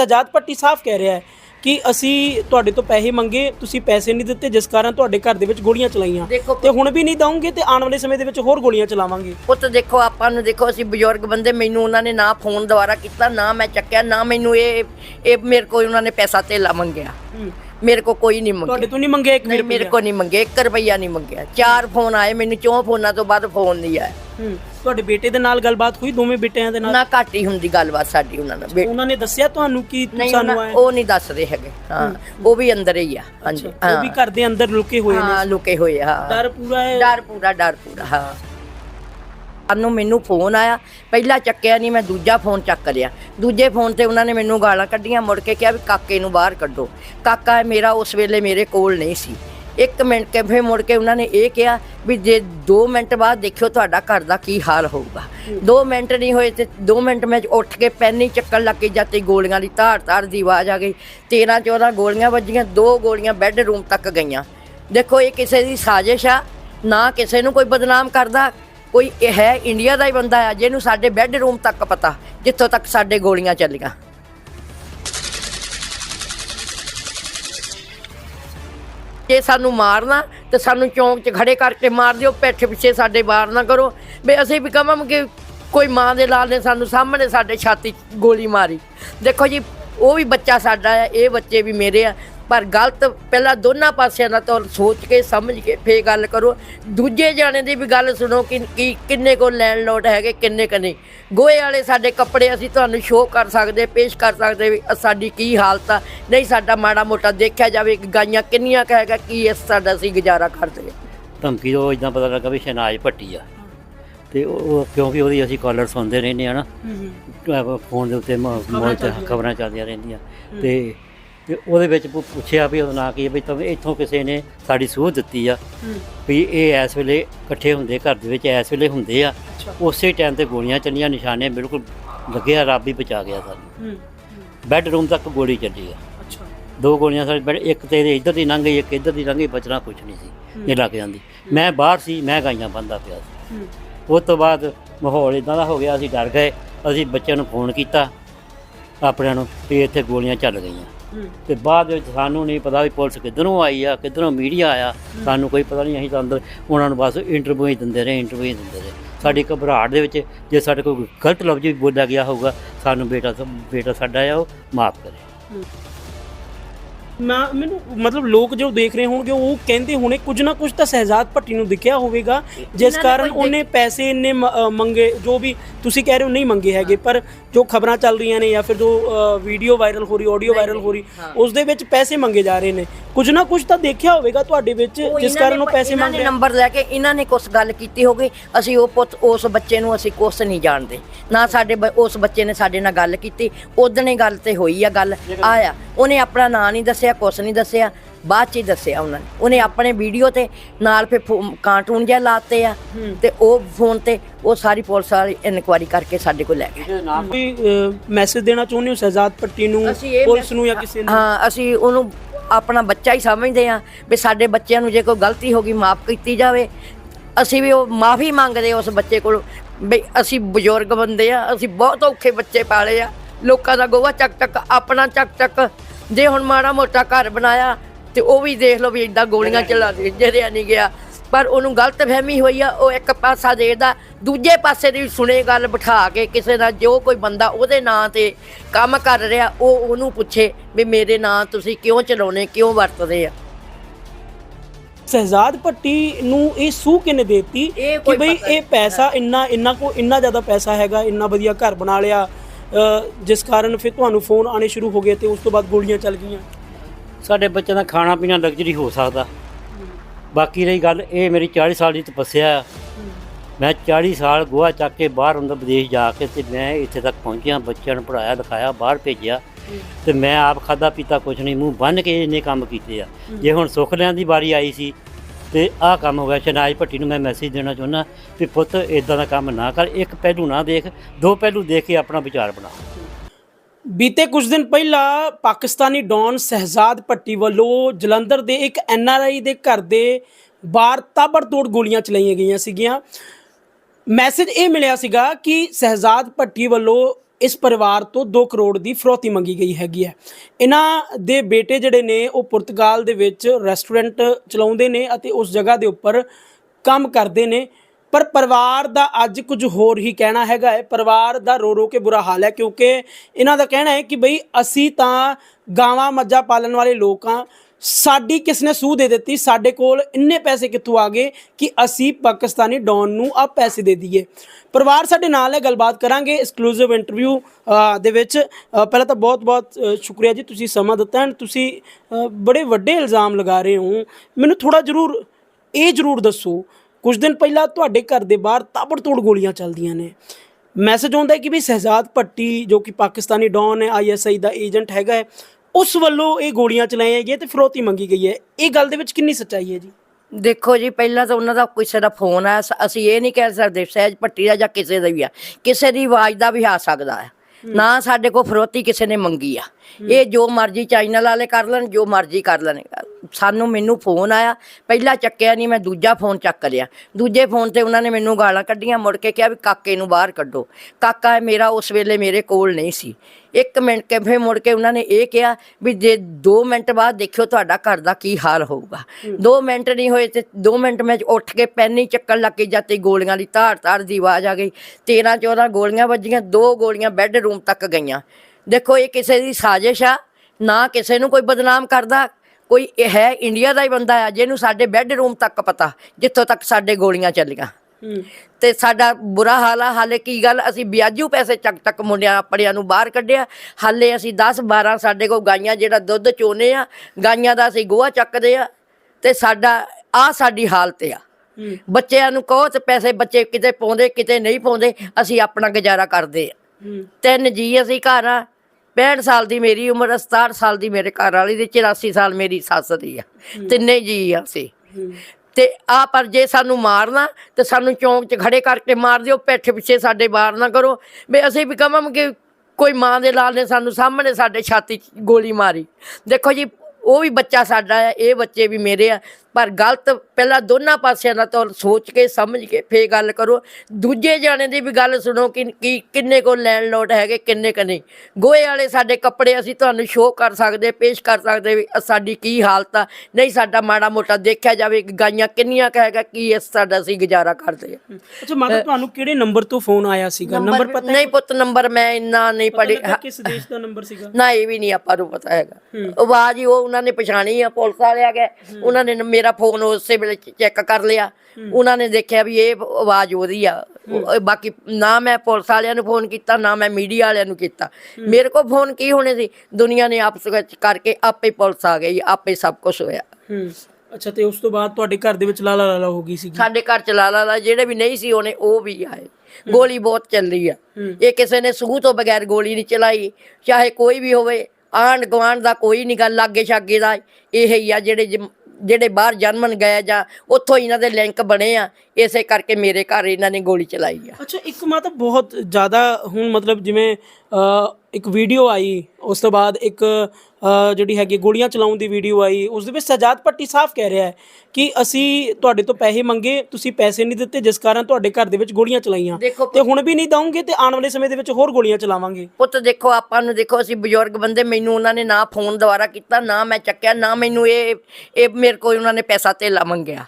ਸਜਾਦ ਪੱਟੀ ਸਾਫ਼ ਕਹਿ ਰਿਹਾ ਹੈ ਕਿ ਅਸੀਂ ਤੁਹਾਡੇ ਤੋਂ ਪੈਸੇ ਮੰਗੇ ਤੁਸੀਂ ਪੈਸੇ ਨਹੀਂ ਦਿੱਤੇ ਜਿਸ ਕਾਰਨ ਤੁਹਾਡੇ ਘਰ ਦੇ ਵਿੱਚ ਗੋਲੀਆਂ ਚਲਾਈਆਂ। ਦੇਖੋ ਤੇ ਹੁਣ ਵੀ ਨਹੀਂ ਦਵਾਂਗੇ ਤੇ ਆਉਣ ਵਾਲੇ ਸਮੇਂ ਦੇ ਵਿੱਚ ਹੋਰ ਗੋਲੀਆਂ ਚਲਾਵਾਂਗੇ। ਪੁੱਤ ਦੇਖੋ ਆਪਾਂ ਨੂੰ ਦੇਖੋ ਅਸੀਂ ਬਜ਼ੁਰਗ ਬੰਦੇ ਮੈਨੂੰ ਉਹਨਾਂ ਨੇ ਨਾ ਫੋਨ ਦੁਬਾਰਾ ਕੀਤਾ ਨਾ ਮੈਂ ਚੱਕਿਆ ਨਾ ਮੈਨੂੰ ਇਹ ਇਹ ਮੇਰੇ ਕੋਲ ਉਹਨਾਂ ਨੇ ਪੈਸਾ ਧੇਲਾ ਮੰਗਿਆ। ਮੇਰੇ ਕੋਲ ਕੋਈ ਨਹੀਂ ਤੁਹਾਡੇ ਮੰਗਿਆ ਤੋਂ ਨਹੀਂ ਮੰਗਿਆ ਇੱਕ ਵੀ ਨਹੀਂ ਮੇਰੇ ਕੋਲ ਨਹੀਂ ਮੰਗੇ 1 ਰੁਪਈਆ ਨਹੀਂ ਮੰਗਿਆ। ਚਾਰ ਫੋਨ ਆਏ ਮੈਨੂੰ ਚੌਂ ਫੋਨਾਂ ਤੋਂ ਬਾਅਦ ਫੋਨ ਨਹੀਂ ਆਇਆ। ਤੁਹਾਡੇ ਬੇਟੇ ਦੇ ਨਾਲ ਗੱਲਬਾਤ ਹੋਈ? ਦੋਵੇਂ ਬੇਟਿਆਂ ਦੇ ਨਾਲ? ਨਾ ਘੱਟ ਹੀ ਹੁੰਦੀ ਗੱਲਬਾਤ ਸਾਡੀ ਉਹਨਾਂ ਨਾਲ। ਬੇ- ਉਹਨਾਂ ਨੇ ਦੱਸਿਆ ਤੁਹਾਨੂੰ ਕਿ ਨਹੀਂ ਸਾਨੂੰ ਉਹਨਾਂ- ਆਏ ਉਹ ਨਹੀਂ ਦੱਸਦੇ ਹੈਗੇ। ਹਾਂ ਉਹ ਵੀ ਅੰਦਰ ਹੀ ਆ। ਹਾਂਜੀ ਉਹ ਵੀ ਘਰ ਦੇ ਅੰਦਰ ਲੁਕੇ ਹੋਏ ਨੇ। ਹਾਂ ਲੁਕੇ ਹੋਏ ਆ, ਹਾਂ। ਡਰ ਪੂਰਾ ਹੈ? ਡਰ ਪੂਰਾ ਡਰ ਪੂਰਾ ਹਾਂ। ਸਾਨੂੰ ਮੈਨੂੰ ਫੋਨ ਆਇਆ। ਪਹਿਲਾ ਚੱਕਿਆ ਨਹੀਂ ਮੈਂ ਦੂਜਾ ਫੋਨ ਚੱਕ ਲਿਆ। ਦੂਜੇ ਫੋਨ ਤੇ ਉਹਨਾਂ ਨੇ ਮੈਨੂੰ ਗਾਲਾਂ ਕੱਢੀਆਂ। ਮੁੜ ਕੇ ਕਿਹਾ ਵੀ ਕਾਕੇ ਨੂੰ ਬਾਹਰ ਕੱਢੋ। ਕਾਕਾ ਮੇਰਾ ਉਸ ਵੇਲੇ ਮੇਰੇ ਕੋਲ ਨਹੀਂ ਸੀ। ਇੱਕ ਮਿੰਟ ਕੇ ਫਿਰ ਮੁੜ ਕੇ ਉਹਨਾਂ ਨੇ ਇਹ ਕਿਹਾ ਵੀ ਜੇ 2 ਮਿੰਟ ਬਾਅਦ ਦੇਖਿਓ ਤੁਹਾਡਾ ਘਰ ਦਾ ਕੀ ਹਾਲ ਹੋਊਗਾ। 2 ਮਿੰਟ ਨਹੀਂ ਹੋਏ ਤੇ 2 ਮਿੰਟ ਮੈਂ ਉੱਠ ਕੇ ਪੈਨ ਹੀ ਚੱਕਣ ਲੱਗ ਗਈ ਜਦ ਗੋਲੀਆਂ ਦੀ ਧਾਰ ਧਾਰ ਦੀ ਆਵਾਜ਼ ਆ ਗਈ। 13 14 ਗੋਲੀਆਂ ਵੱਜੀਆਂ, ਦੋ ਗੋਲੀਆਂ ਬੈੱਡਰੂਮ ਤੱਕ ਗਈਆਂ। ਦੇਖੋ ਇਹ ਕਿਸੇ ਦੀ ਸਾਜ਼ਿਸ਼ ਆ, ਨਾ ਕਿਸੇ ਨੂੰ ਕੋਈ ਬਦਨਾਮ ਕਰਦਾ। ਕੋਈ ਇਹ ਹੈ ਇੰਡੀਆ ਦਾ ਹੀ ਬੰਦਾ ਆ, ਜਿਹਨੂੰ ਸਾਡੇ ਬੈੱਡਰੂਮ ਤੱਕ ਪਤਾ, ਜਿੱਥੋਂ ਤੱਕ ਸਾਡੇ ਗੋਲੀਆਂ ਚੱਲੀਆਂ। ਜੇ ਸਾਨੂੰ ਮਾਰਨਾ ਤੇ ਸਾਨੂੰ ਚੌਂਕ 'ਚ ਖੜੇ ਕਰਕੇ ਮਾਰ ਦਿਓ, ਪਿੱਠ ਪਿੱਛੇ ਸਾਡੇ ਵਾਰ ਨਾ ਕਰੋ। ਵੀ ਅਸੀਂ ਵੀ ਕਵਾਂਗੇ ਕੋਈ ਮਾਂ ਦੇ ਲਾਲ ਨੇ ਸਾਨੂੰ ਸਾਹਮਣੇ ਸਾਡੇ ਛਾਤੀ ਗੋਲੀ ਮਾਰੀ। ਦੇਖੋ ਜੀ, ਉਹ ਵੀ ਬੱਚਾ ਸਾਡਾ ਹੈ, ਇਹ ਬੱਚੇ ਵੀ ਮੇਰੇ ਆ। ਪਰ ਗਲਤ ਪਹਿਲਾਂ ਦੋਨਾਂ ਪਾਸਿਆਂ ਦਾ ਤਾਂ ਸੋਚ ਕੇ ਸਮਝ ਕੇ ਫੇਰ ਗੱਲ ਕਰੋ। ਦੂਜੇ ਜਾਣੇ ਦੀ ਵੀ ਗੱਲ ਸੁਣੋ ਕਿ ਕੀ ਕਿੰਨੇ ਕੋ ਲੈਣ ਲੋਟ ਹੈਗੇ ਕਿੰਨੇ ਕ ਨਹੀਂ। ਗੋਏ ਵਾਲੇ ਸਾਡੇ ਕੱਪੜੇ ਅਸੀਂ ਤੁਹਾਨੂੰ ਸ਼ੋਅ ਕਰ ਸਕਦੇ ਪੇਸ਼ ਕਰ ਸਕਦੇ ਵੀ ਸਾਡੀ ਕੀ ਹਾਲਤ ਆ। ਨਹੀਂ ਸਾਡਾ ਮਾੜਾ ਮੋਟਾ ਦੇਖਿਆ ਜਾਵੇ ਕਿ ਗਾਈਆਂ ਕਿੰਨੀਆਂ ਕੁ ਹੈਗਾ ਕੀ ਇਸ ਸਾਡਾ ਅਸੀਂ ਗੁਜ਼ਾਰਾ ਕਰਦੇ ਹਾਂ। ਧਮਕੀ ਤੋਂ ਇਦਾਂ ਪਤਾ ਲੱਗਾ ਵੀ ਸ਼ਨਾਜ ਭੱਟੀ ਆ। ਤੇ ਉਹ ਕਿਉਂਕਿ ਉਹਦੀ ਅਸੀਂ ਕਾਲਰ ਸੁਣਦੇ ਰਹਿੰਦੇ ਆ ਨਾ। ਫੋਨ ਦੇ ਉੱਤੇ ਮੋਲ ਤੇ ਖਬਰਾਂ ਚੱਲਦੀਆਂ ਰਹਿੰਦੀਆਂ। ਤੇ ਤੇ ਉਹਦੇ ਵਿੱਚ ਪੁ- ਪੁੱਛਿਆ ਵੀ ਉਹਦਾ ਨਾਂ ਕੀ ਹੈ ਵੀ ਤੁਹਾਨੂੰ ਇੱਥੋਂ ਕਿਸੇ ਨੇ ਸਾਡੀ ਸੂਹ ਦਿੱਤੀ ਆ ਵੀ ਇਹ ਇਸ ਵੇਲੇ ਇਕੱਠੇ ਹੁੰਦੇ ਘਰ ਦੇ ਵਿੱਚ ਇਸ ਵੇਲੇ ਹੁੰਦੇ ਆ। ਉਸੇ ਟਾਈਮ ਤੇ ਗੋਲੀਆਂ ਚੱਲੀਆਂ ਨਿਸ਼ਾਨੇ ਬਿਲਕੁਲ ਲੱਗਿਆ ਰੱਬ ਹੀ ਬਚਾ ਗਿਆ ਸਾਨੂੰ। ਬੈੱਡਰੂਮ ਤੱਕ ਗੋਲੀ ਚੱਲੀ ਆ। ਅੱਛਾ। ਦੋ ਗੋਲੀਆਂ ਸਾਡੇ ਬੈਡ ਇੱਕ ਤੇ ਇਹਦੇ ਇੱਧਰ ਦੀ ਲੰਘ ਗਈ ਇੱਕ ਇੱਧਰ ਦੀ ਲੰਘ ਗਈ ਬਚਣਾ ਕੁਛ ਨਹੀਂ ਸੀ ਇਹ ਲੱਗ ਜਾਂਦੀ ਮੈਂ ਬਾਹਰ ਸੀ ਮੈਂ ਗਾਈਆਂ ਬੰਦਾ ਪਿਆ ਸੀ। ਉਸ ਤੋਂ ਬਾਅਦ ਮਾਹੌਲ ਇਦਾਂ ਦਾ ਹੋ ਗਿਆ ਅਸੀਂ ਡਰ ਗਏ ਅਸੀਂ ਬੱਚਿਆਂ ਨੂੰ ਫੋਨ ਕੀਤਾ ਆਪਣਿਆਂ ਨੂੰ ਵੀ ਇੱਥੇ ਗੋਲੀਆਂ ਚੱਲ ਗਈਆਂ। ਤੇ ਬਾਅਦ ਵਿੱਚ ਸਾਨੂੰ ਨਹੀਂ ਪਤਾ ਵੀ ਪੁਲਿਸ ਕਿੱਧਰੋਂ ਆਈ ਆ ਕਿੱਧਰੋਂ ਮੀਡੀਆ ਆਇਆ। ਸਾਨੂੰ ਕੋਈ ਪਤਾ ਨਹੀਂ ਅਸੀਂ ਤਾਂ ਅੰਦਰ ਉਹਨਾਂ ਨੂੰ ਬਸ ਇੰਟਰਵਿਊ ਹੀ ਦਿੰਦੇ ਰਹੇ ਇੰਟਰਵਿਊ ਹੀ ਦਿੰਦੇ ਰਹੇ। ਸਾਡੀ ਘਬਰਾਹਟ ਦੇ ਵਿੱਚ ਜੇ ਸਾਡੇ ਕੋਈ ਗਲਤ ਲਫ਼ਜ਼ ਵੀ ਬੋਲਿਆ ਗਿਆ ਹੋਊਗਾ ਸਾਨੂੰ ਬੇਟਾ ਬੇਟਾ ਸਾਡਾ ਆ ਉਹ ਮਾਫ ਕਰੇ। ਮੈਂ ਮੈਨੂੰ ਮਤਲਬ ਲੋਕ ਜੋ ਦੇਖ ਰਹੇ ਹੋਣਗੇ ਉਹ ਕਹਿੰਦੇ ਹੋਣੇ ਕੁਝ ਨਾ ਕੁਝ ਤਾਂ ਸਹਿਜਾਦ ਭੱਟੀ ਨੂੰ ਦਿਖਿਆ ਹੋਵੇਗਾ। ਜਿਸ ਕਾਰਨ ਉਹਨੇ ਪੈਸੇ ਇੰਨੇ ਮ- ਮੰਗੇ ਜੋ ਵੀ ਤੁਸੀਂ ਕਹਿ ਰਹੇ ਹੋ ਨਹੀਂ ਮੰਗੇ ਹੈਗੇ ਪਰ ਜੋ ਖਬਰਾਂ ਚੱਲ ਰਹੀਆਂ ਨੇ ਜਾਂ ਫਿਰ ਜੋ ਵੀਡੀਓ ਵਾਇਰਲ ਹੋ ਰਹੀ ਆਡੀਓ ਵਾਇਰਲ ਹੋ ਰਹੀ ਉਸ ਦੇ ਵਿੱਚ ਪੈਸੇ ਮੰਗੇ ਜਾ ਰਹੇ ਨੇ। ਕੁਝ ਨਾ ਕੁਝ ਤਾਂ ਦੇਖਿਆ ਹੋਵੇਗਾ ਤੁਹਾਡੇ ਵਿੱਚ ਉਹ ਜਿਸ ਇਹਨਾਂ ਕਾਰਨ ਨੇ- ਉਹ ਪੈਸੇ ਇਹਨਾਂ ਨੇ ਨੰਬਰ ਲੈ ਕੇ ਇਹਨਾਂ ਨੇ ਕੁਛ ਗੱਲ ਕੀਤੀ ਹੋਗੀ ਅਸੀਂ ਉਹ ਪੁੱਤ ਉਸ ਬੱਚੇ ਨੂੰ ਅਸੀਂ ਕੁਛ ਨਹੀਂ ਜਾਣਦੇ। ਨਾ ਸਾਡੇ ਬ- ਉਸ ਬੱਚੇ ਨੇ ਸਾਡੇ ਨਾਲ ਗੱਲ ਕੀਤੀ ਉਦੋਂ ਹੀ ਗੱਲ ਤੇ ਹੋਈ ਆ ਗੱਲ ਆਇਆ। ਉਹਨੇ ਆਪਣਾ ਨਾਂ ਨਹੀਂ ਦੱਸਿਆ ਕੁਛ ਨਹੀਂ ਦੱਸਿਆ ਬਾਅਦ ਚ ਹੀ ਦੱਸਿਆ ਉਹਨਾਂ ਨੇ। ਉਹਨੇ ਆਪਣੇ ਵੀਡੀਓ ਤੇ ਨਾਲ ਫਿਰ ਫੋ- ਕਾਰਟੂਨ ਜਿਹਾ ਲਾਤੇ ਆ ਤੇ ਉਹ ਫੋਨ ਤੇ ਉਹ ਸਾਰੀ ਪੁਲਿਸ ਵਾਲੀ ਇਨਕੁਆਰੀ ਕਰਕੇ ਸਾਡੇ ਕੋਲ ਲੈ ਗਏ। ਕੋਈ ਮੈਸੇਜ ਦੇਣਾ ਚਾਹੁੰਦੇ ਹੋ ਸਹਿਜਾਦ ਭੱਟੀ ਨੂੰ? ਅਸੀਂ ਇਹ ਪੁਲਿਸ ਨੂੰ ਜਾਂ ਕਿਸੇ ਨੂੰ? ਹਾਂ ਅਸੀਂ ਉਹਨੂੰ ਆਪਣਾ ਬੱਚਾ ਹੀ ਸਮਝਦੇ ਆ ਵੀ ਸਾਡੇ ਬੱਚਿਆਂ ਨੂੰ ਜੇ ਕੋਈ ਗਲਤੀ ਹੋ ਗਈ ਮਾਫ ਕੀਤੀ ਜਾਵੇ। ਅਸੀਂ ਵੀ ਉਹ ਮਾਫੀ ਮੰਗਦੇ ਉਸ ਬੱਚੇ ਕੋਲ। ਵੀ ਅਸੀਂ ਬਜ਼ੁਰਗ ਬੰਦੇ ਆ ਅਸੀਂ ਬਹੁਤ ਔਖੇ ਬੱਚੇ ਪਾਲੇ ਆ। ਲੋਕਾਂ ਦਾ ਗੋਹਾ ਚੱਕ ਚੱਕ ਆਪਣਾ ਚੱਕ ਚੱਕ ਜੇ ਹੁਣ ਮਾੜਾ ਮੋਟਾ ਘਰ ਬਣਾਇਆ ਤੇ ਉਹ ਵੀ ਦੇਖ ਲਓ ਵੀ ਇਦਾਂ ਗੋਲੀਆਂ ਚਲਾ ਦੇ ਜਿਹੜਿਆ ਨਹੀਂ ਗਿਆ। ਪਰ ਉਹਨੂੰ ਗਲਤ ਫਹਿਮੀ ਹੋਈ ਆ ਉਹ ਇੱਕ ਪਾਸਾ ਦੇਦਾ ਦੂਜੇ ਪਾਸੇ ਦੀ ਸੁਣੇ ਗੱਲ ਬਿਠਾ ਕੇ ਕਿਸੇ ਦਾ ਜੋ ਕੋਈ ਬੰਦਾ ਉਹਦੇ ਨਾਂ ਤੇ ਕੰਮ ਕਰ ਰਿਹਾ ਉਹ ਉਹਨੂੰ ਪੁੱਛੇ ਵੀ ਮੇਰੇ ਨਾਂ ਤੁਸੀਂ ਕਿਉਂ ਚਲਾਉਨੇ ਕਿਉਂ ਵਰਤਦੇ ਆ? ਸਹਿਜਾਦ ਭੱਟੀ ਨੂੰ ਇਹ ਸੂ ਕਿਨੇ ਦੇਤੀ ਇਹ ਕਿ ਬਈ ਇਹ ਪੈਸਾ ਇੰਨਾ ਇੰਨਾ ਕੋ ਇੰਨਾ ਜ਼ਿਆਦਾ ਪੈਸਾ ਹੈਗਾ ਇੰਨਾ ਵਧੀਆ ਘਰ ਬਣਾ ਲਿਆ ਜਿਸ ਕਾਰਨ ਫਿਰ ਤੁਹਾਨੂੰ ਫੋਨ ਆਣੇ ਸ਼ੁਰੂ ਹੋ ਗਏ ਤੇ ਉਸ ਤੋਂ ਬਾਅਦ ਗੋਲੀਆਂ ਚੱਲ ਗਈਆਂ। ਸਾਡੇ ਬੱਚਿਆਂ ਦਾ ਖਾਣਾ ਪੀਣਾ ਲਗਜ਼ਰੀ ਹੋ ਸਕਦਾ। ਬਾਕੀ ਰਹੀ ਗੱਲ ਇਹ ਮੇਰੀ 40 ਸਾਲ ਦੀ ਤਪੱਸਿਆ ਆ। ਮੈਂ 40 ਸਾਲ ਗੋਆ ਚੱਕ ਕੇ ਬਾਹਰ ਅੰਦਰ ਵਿਦੇਸ਼ ਜਾ ਕੇ ਤੇ ਮੈਂ ਇੱਥੇ ਤੱਕ ਪਹੁੰਚਿਆ ਬੱਚਿਆਂ ਨੂੰ ਪੜਾਇਆ ਲਿਖਾਇਆ ਬਾਹਰ ਭੇਜਿਆ। ਤੇ ਮੈਂ ਆਪ ਖਾਦਾ ਪੀਤਾ ਕੁਛ ਨਹੀਂ ਮੂੰਹ ਬੰਨ ਕੇ ਇੰਨੇ ਕੰਮ ਕੀਤੇ ਆ। ਜੇ ਹੁਣ ਸੁੱਖ ਲੈਣ ਦੀ ਵਾਰੀ ਆਈ ਸੀ ਤੇ ਆਹ ਕੰਮ ਹੋ ਗਿਆ। ਸ਼ਨਾਜ ਭੱਟੀ ਨੂੰ ਮੈਂ ਮੈਸੇਜ ਦੇਣਾ ਚਾਹੁੰਦਾ ਵੀ ਪੁੱਤ ਇਦਾਂ ਦਾ ਕੰਮ ਨਾ ਕਰ। ਇੱਕ ਪਹਿਲੂ ਨਾ ਦੇਖ, ਦੋ ਪਹਿਲੂ ਦੇਖ ਕੇ ਆਪਣਾ ਵਿਚਾਰ ਬਣਾ। ਬੀਤੇ ਕੁਝ ਦਿਨ ਪਹਿਲਾਂ ਪਾਕਿਸਤਾਨੀ ਡੌਨ ਸਹਿਜਾਦ ਭੱਟੀ ਵੱਲੋਂ ਜਲੰਧਰ ਦੇ ਇੱਕ ਐਨਆਰਆਈ ਦੇ ਘਰ ਦੇ ਬਾਹਰ ਤਾਬੜਤੋੜ ਗੋਲੀਆਂ ਚਲਾਈਆਂ ਗਈਆਂ ਸੀਗੀਆਂ। ਮੈਸੇਜ ਇਹ ਮਿਲਿਆ ਸੀਗਾ ਕਿ ਸਹਿਜਾਦ ਭੱਟੀ ਵੱਲੋਂ ਇਸ ਪਰਿਵਾਰ ਤੋਂ 2 ਕਰੋੜ ਦੀ ਫਰੋਤੀ ਮੰਗੀ ਗਈ ਹੈਗੀ ਹੈ। ਇਹਨਾਂ ਦੇ ਬੇਟੇ ਜਿਹੜੇ ਨੇ, ਉਹ ਪੁਰਤਗਾਲ ਦੇ ਵਿੱਚ ਰੈਸਟੋਰੈਂਟ ਚਲਾਉਂਦੇ ਨੇ ਅਤੇ ਉਸ ਜਗ੍ਹਾ ਦੇ ਉੱਪਰ ਕੰਮ ਕਰਦੇ ਨੇ। ਪਰ ਪਰਿਵਾਰ ਦਾ ਅੱਜ ਕੁਝ ਹੋਰ ਹੀ ਕਹਿਣਾ ਹੈਗਾ ਹੈ। ਪਰਿਵਾਰ ਦਾ ਰੋ ਰੋ ਕੇ ਬੁਰਾ ਹਾਲ ਹੈ ਕਿਉਂਕਿ ਇਹਨਾਂ ਦਾ ਕਹਿਣਾ ਹੈ ਕਿ ਬਈ ਅਸੀਂ ਤਾਂ ਗਾਵਾਂ ਮੱਝਾਂ ਪਾਲਣ ਵਾਲੇ ਲੋਕ ਹਾਂ। ਸਾਡੀ ਕਿਸ ਨੇ ਸੂਹ ਦੇ ਦਿੱਤੀ? ਸਾਡੇ ਕੋਲ ਇੰਨੇ ਪੈਸੇ ਕਿੱਥੋਂ ਆ ਗਏ ਕਿ ਅਸੀਂ ਪਾਕਿਸਤਾਨੀ ਡੌਨ ਨੂੰ ਆ ਪੈਸੇ ਦੇ ਦਈਏ? ਪਰਿਵਾਰ ਸਾਡੇ ਨਾਲ ਹੈ, ਗੱਲਬਾਤ ਕਰਾਂਗੇ ਐਕਸਕਲੂਸਿਵ ਇੰਟਰਵਿਊ ਦੇ ਵਿੱਚ। ਪਹਿਲਾਂ ਤਾਂ ਬਹੁਤ-ਬਹੁਤ ਸ਼ੁਕਰੀਆ ਜੀ, ਤੁਸੀਂ ਸਮਾਂ ਦਿੱਤਾ ਐਂਡ ਤੁਸੀਂ ਬੜੇ ਵੱਡੇ ਇਲਜ਼ਾਮ ਲਗਾ ਰਹੇ ਹੋ। ਮੈਨੂੰ ਥੋੜਾ ਜ਼ਰੂਰ ਇਹ ਜ਼ਰੂਰ ਦੱਸੋ, ਕੁਝ ਦਿਨ ਪਹਿਲਾਂ ਤੁਹਾਡੇ ਘਰ ਦੇ ਬਾਹਰ ਤਾਬੜਤੋੜ ਗੋਲੀਆਂ ਚੱਲਦੀਆਂ ਨੇ। ਮੈਸੇਜ ਆਉਂਦਾ ਹੈ ਕਿ ਵੀ ਸਹਿਜਾਦ ਭੱਟੀ, ਜੋ ਕਿ ਪਾਕਿਸਤਾਨੀ ਡੌਨ ਹੈ ਆਈਐਸਆਈ ਦਾ ਏਜੰਟ ਹੈਗਾ ਹੈ ਉਸ ਵੱਲੋਂ ਇਹ ਗੋਲੀਆਂ ਚਲਾਈਆਂ ਗਈਆਂ ਤੇ ਫਰੋਤੀ ਮੰਗੀ ਗਈ ਹੈ। ਇਹ ਗੱਲ ਦੇ ਵਿੱਚ ਕਿੰਨੀ ਸੱਚਾਈ ਹੈ ਜੀ? ਦੇਖੋ ਜੀ ਪਹਿਲਾਂ ਤਾਂ ਉਹਨਾਂ ਦਾ ਕਿਸੇ ਦਾ ਫੋਨ ਸ- ਅਸੀਂ ਇਹ ਨਹੀਂ ਕਹਿ ਸਕਦੇ ਸਹਿਜ ਪੱਟੀ ਦਾ ਜਾਂ ਕਿਸੇ ਦਾ ਵੀ ਆ। ਕਿਸੇ ਦੀ ਆਵਾਜ਼ ਦਾ ਵੀ ਆ ਸਕਦਾ ਹੈ। ਨਾ ਸਾਡੇ ਕੋਲ ਫਰੋਤੀ ਕਿਸੇ ਨੇ ਮੰਗੀ ਆ। ਇਹ ਜੋ ਮਰਜ਼ੀ ਚਾਈਨਾ ਵਾਲੇ ਕਰ ਲੈਣ ਜੋ ਮਰਜ਼ੀ ਕਰ ਲੈਣ। ਸਾਨੂੰ ਮੈਨੂੰ ਫੋਨ ਆਇਆ। ਪਹਿਲਾਂ ਚੱਕਿਆ ਨਹੀਂ ਮੈਂ ਦੂਜਾ ਫੋਨ ਚੱਕ ਲਿਆ। ਦੂਜੇ ਫੋਨ ਤੇ ਉਹਨਾਂ ਨੇ ਮੈਨੂੰ ਗਾਲਾਂ ਕੱਢੀਆਂ ਮੁੜ ਕੇ ਕਿਹਾ ਵੀ ਕਾਕੇ ਨੂੰ ਬਾਹਰ ਕੱਢੋ। ਕਾਕਾ ਮੇਰਾ ਉਸ ਵੇਲੇ ਮੇਰੇ ਕੋਲ ਨਹੀਂ ਸੀ। ਇੱਕ ਮਿੰਟ ਕੇ ਫਿਰ ਮੁੜ ਕੇ ਉਹਨਾਂ ਨੇ ਇਹ ਕਿਹਾ ਵੀ ਜੇ 2 ਮਿੰਟ ਬਾਅਦ ਦੇਖਿਓ ਤੁਹਾਡਾ ਘਰ ਦਾ ਕੀ ਹਾਲ ਹੋਊਗਾ। 2 ਮਿੰਟ ਨਹੀਂ ਹੋਏ ਤੇ 2 ਮਿੰਟ ਮੈਂ ਉੱਠ ਕੇ ਪੈਨੀ ਚੱਕਣ ਲੱਗ ਗਈ ਜਦ ਤੇ ਗੋਲੀਆਂ ਦੀ ਧਾੜ ਦੀ ਆਵਾਜ਼ ਆ ਗਈ। 13 14 ਗੋਲੀਆਂ ਵੱਜੀਆਂ ਦੋ ਗੋਲੀਆਂ ਬੈੱਡਰੂਮ ਤੱਕ ਗਈਆਂ। ਦੇਖੋ ਇਹ ਕਿਸੇ ਦੀ ਸਾਜ਼ਿਸ਼ ਆ ਨਾ ਕਿਸੇ ਨੂੰ ਕੋਈ ਬਦਨਾਮ ਕਰਦਾ ਕੋਈ ਇਹ ਹੈ ਇੰਡੀਆ ਦਾ ਹੀ ਬੰਦਾ ਆ ਜਿਹਨੂੰ ਸਾਡੇ ਬੈੱਡਰੂਮ ਤੱਕ ਪਤਾ ਜਿੱਥੋਂ ਤੱਕ ਸਾਡੇ ਗੋਲੀਆਂ ਚੱਲੀਆਂ। ਤੇ ਸਾਡਾ ਬੁਰਾ ਹਾਲ ਆ ਹਾਲੇ ਕੀ ਗੱਲ ਅਸੀਂ ਵਿਆਜੂ ਪੈਸੇ ਚੱਕ ਚੱਕ ਮੁੰਡਿਆਂ ਆਪਣਿਆਂ ਨੂੰ ਬਾਹਰ ਕੱਢਿਆ। ਹਾਲੇ ਅਸੀਂ 10 12 ਸਾਡੇ ਕੋਲ ਗਾਈਆਂ ਜਿਹੜਾ ਦੁੱਧ ਚੋਨੇ ਆ ਗਾਈਆਂ ਦਾ ਅਸੀਂ ਗੋਹਾ ਚੱਕਦੇ ਆ। ਤੇ ਸਾਡਾ ਆ ਸਾਡੀ ਹਾਲਤ ਆ। ਬੱਚਿਆਂ ਨੂੰ ਕਹੋ ਤੇ ਪੈਸੇ ਬੱਚੇ ਕਿਤੇ ਪਾਉਂਦੇ ਕਿਤੇ ਨਹੀਂ ਪਾਉਂਦੇ ਅਸੀਂ ਆਪਣਾ ਗੁਜ਼ਾਰਾ ਕਰਦੇ ਆ। ਤਿੰਨ ਜੀ ਅਸੀਂ ਘਰ ਆ 65 ਸਾਲ ਦੀ ਮੇਰੀ ਉਮਰ ਆ 67 ਸਾਲ ਦੀ ਮੇਰੇ ਘਰ ਵਾਲੀ ਦੀ 84 ਸਾਲ ਮੇਰੀ ਸੱਸ ਦੀ ਆ। ਤਿੰਨੇ ਜੀ ਆ ਹੂੰ। ਤੇ ਆ ਪਰ ਜੇ ਸਾਨੂੰ ਮਾਰਨਾ ਤੇ ਸਾਨੂੰ ਚੌਂਕ 'ਚ ਖੜੇ ਕਰਕੇ ਮਾਰ ਦਿਓ ਪਿੱਠ ਪਿੱਛੇ ਸਾਡੇ ਵਾਰ ਨਾ ਕਰੋ। ਵੀ ਅਸੀਂ ਵੀ ਕਹਾਂਗੇ ਕੋਈ ਮਾਂ ਦੇ ਲਾਲ ਨੇ ਸਾਨੂੰ ਸਾਹਮਣੇ ਸਾਡੇ ਛਾਤੀ 'ਚ ਗੋਲੀ ਮਾਰੀ। ਦੇਖੋ ਜੀ ਉਹ ਵੀ ਬੱਚਾ ਸਾਡਾ ਹੈ ਇਹ ਬੱਚੇ ਵੀ ਮੇਰੇ ਆ। ਪਰ ਗਲਤ ਪਹਿਲਾਂ ਦੋਨਾਂ ਪਾਸਿਆਂ ਦਾ ਤਾਂ ਸੋਚ ਕੇ ਸਮਝ ਕੇ ਫੇਰ ਗੱਲ ਕਰੋ। ਦੂਜੇ ਜਾਣੇ ਦੀ ਵੀ ਗੱਲ ਸੁਣੋ ਕਿ ਕੀ ਕਿੰਨੇ ਕੋ ਲੈਣ ਲੋਟ ਹੈਗੇ ਕਿੰਨੇ ਕ ਨਹੀਂ। ਗੋਏ ਵਾਲੇ ਸਾਡੇ ਕੱਪੜੇ ਅਸੀਂ ਤੁਹਾਨੂੰ ਸ਼ੋਅ ਕਰ ਸਕਦੇ ਪੇਸ਼ ਕਰ ਸਕਦੇ ਵੀ ਸਾਡੀ ਕੀ ਹਾਲਤ ਆ। ਨਹੀਂ ਸਾਡਾ ਮਾੜਾ ਮੋਟਾ ਦੇਖਿਆ ਜਾਵੇ ਕਿ ਗਾਈਆਂ ਕਿੰਨੀਆਂ ਕਹੇਗਾ ਕੀ ਇਸ ਸਾਡਾ ਅਸੀਂ ਗੁਜ਼ਾਰਾ ਕਰਦੇ ਆ। ਅੱਛਾ ਮਾਤਾ ਤੁਹਾਨੂੰ ਕਿਹੜੇ ਨੰਬਰ ਤੋਂ ਫੋਨ ਆਇਆ ਸੀਗਾ? ਨੰਬਰ ਪਤਾ ਨਹੀਂ ਪੁੱਤ ਨੰਬਰ ਮੈਂ ਇੰਨਾ ਨਹੀਂ ਪਤਾ ਪੜ੍ਹੀ ਲੱਗਾ ਕਿਸ ਦੇਸ਼ ਦਾ ਨੰਬਰ ਸੀਗਾ? ਨਾ ਇਹ ਵੀ ਨਹੀਂ ਆਪਾਂ ਨੂੰ ਪਤਾ ਹੈਗਾ। ਆਵਾਜ਼ ਹੀ ਉਹ ਉਹਨਾਂ ਨੇ ਪਛਾਣੀ ਆ ਪੁਲਿਸ ਵਾਲੇ ਆ ਗਏ। ਉਹਨਾਂ ਨੇ ਮੇਰਾ ਫੋਨ ਉਸੇ ਵੇਲੇ ਚੈੱਕ ਕਰ ਲਿਆ। ਉਹਨਾਂ ਨੇ ਦੇਖਿਆ ਵੀ ਇਹ ਆਵਾਜ਼ ਉਹਦੀ ਆ। ਬਾਕੀ ਨਾ ਮੈਂ ਪੁਲਿਸ ਵਾਲਿਆਂ ਨੂੰ ਫੋਨ ਕੀਤਾ ਨਾ ਮੈਂ ਮੀਡੀਆ ਵਾਲਿਆਂ ਨੂੰ ਕੀਤਾ। ਮੇਰੇ ਕੋਲ ਫੋਨ ਕੀ ਹੋਣੇ ਸੀ? ਦੁਨੀਆ ਨੇ ਆਪਸ ਵਿੱਚ ਕਰਕੇ ਆਪੇ ਪੁਲਿਸ ਆ ਗਈ ਆਪੇ ਸਭ ਕੁਝ ਹੋਇਆ। ਅੱਛਾ ਤੇ ਉਸ ਤੋਂ ਬਾਅਦ ਤੁਹਾਡੇ ਘਰ ਦੇ ਵਿੱਚ ਲਾਲਾ ਲਾਲਾ ਹੋ ਗਈ ਸੀਗੀ? ਸਾਡੇ ਘਰ ਚ ਲਾਲਾ ਲਾ ਜਿਹੜੇ ਵੀ ਨਹੀਂ ਸੀ ਉਹਨੇ ਉਹ ਵੀ ਆਏ। ਗੋਲੀ ਬਹੁਤ ਚੱਲੀ ਆ। ਇਹ ਕਿਸੇ ਨੇ ਸੂਹ ਤੋਂ ਬਗੈਰ ਗੋਲੀ ਨਹੀਂ ਚਲਾਈ। ਚਾਹੇ ਕੋਈ ਵੀ ਹੋਵੇ ਆਂਢ ਗੁਆਂਢ ਦਾ ਕੋਈ ਨਹੀਂ ਗੱਲ ਲਾਗੇ ਛਾਗੇ ਦਾ। ਇਹ ਹੀ ਆ ਜਿਹੜੇ ਜਿਮ- ਜਿਹੜੇ ਬਾਹਰ ਜਨਮਨ ਗਏ ਜਾਂ ਉੱਥੋਂ ਇਹਨਾਂ ਦੇ ਲਿੰਕ ਬਣੇ ਆ, ਇਸੇ ਕਰਕੇ ਮੇਰੇ ਘਰ ਇਹਨਾਂ ਨੇ ਗੋਲੀ ਚਲਾਈ ਆ। ਅੱਛਾ, ਇੱਕ ਮਾਤਾ ਬਹੁਤ ਜ਼ਿਆਦਾ ਹੁਣ ਮਤਲਬ ਜਿਵੇਂ ਇੱਕ ਵੀਡੀਓ ਆਈ ਉਸ ਤੋਂ ਬਾਅਦ ਇੱਕ ਜਿਹੜੀ ਹੈਗੀ ਗੋਲੀਆਂ ਚਲਾਉਣ ਦੀ ਵੀਡੀਓ ਆਈ ਉਸ ਦੇ ਵਿੱਚ ਸਜਾਦ ਪੱਟੀ ਸਾਫ਼ ਕਹਿ ਰਿਹਾ ਹੈ ਕਿ ਅਸੀਂ ਤੁਹਾਡੇ ਤੋਂ ਪੈਸੇ ਮੰਗੇ ਤੁਸੀਂ ਪੈਸੇ ਨਹੀਂ ਦਿੱਤੇ ਜਿਸ ਕਾਰਨ ਤੁਹਾਡੇ ਘਰ ਦੇ ਵਿੱਚ ਗੋਲੀਆਂ ਚਲਾਈਆਂ। ਦੇਖੋ ਤੇ ਹੁਣ ਵੀ ਨਹੀਂ ਦਵਾਂਗੇ ਤੇ ਆਉਣ ਵਾਲੇ ਸਮੇਂ ਦੇ ਵਿੱਚ ਹੋਰ ਗੋਲੀਆਂ ਚਲਾਵਾਂਗੇ। ਪੁੱਤ ਦੇਖੋ ਆਪਾਂ ਨੂੰ ਦੇਖੋ ਅਸੀਂ ਬਜ਼ੁਰਗ ਬੰਦੇ ਮੈਨੂੰ ਉਹਨਾਂ ਨੇ ਨਾ ਫੋਨ ਦੁਆਰਾ ਕੀਤਾ ਨਾ ਮੈਂ ਚੱਕਿਆ ਨਾ ਮੈਨੂੰ ਇਹ ਇਹ ਮੇਰੇ ਕੋਲ ਉਹਨਾਂ ਨੇ ਪੈਸਾ ਧੇਲਾ ਮੰਗਿਆ।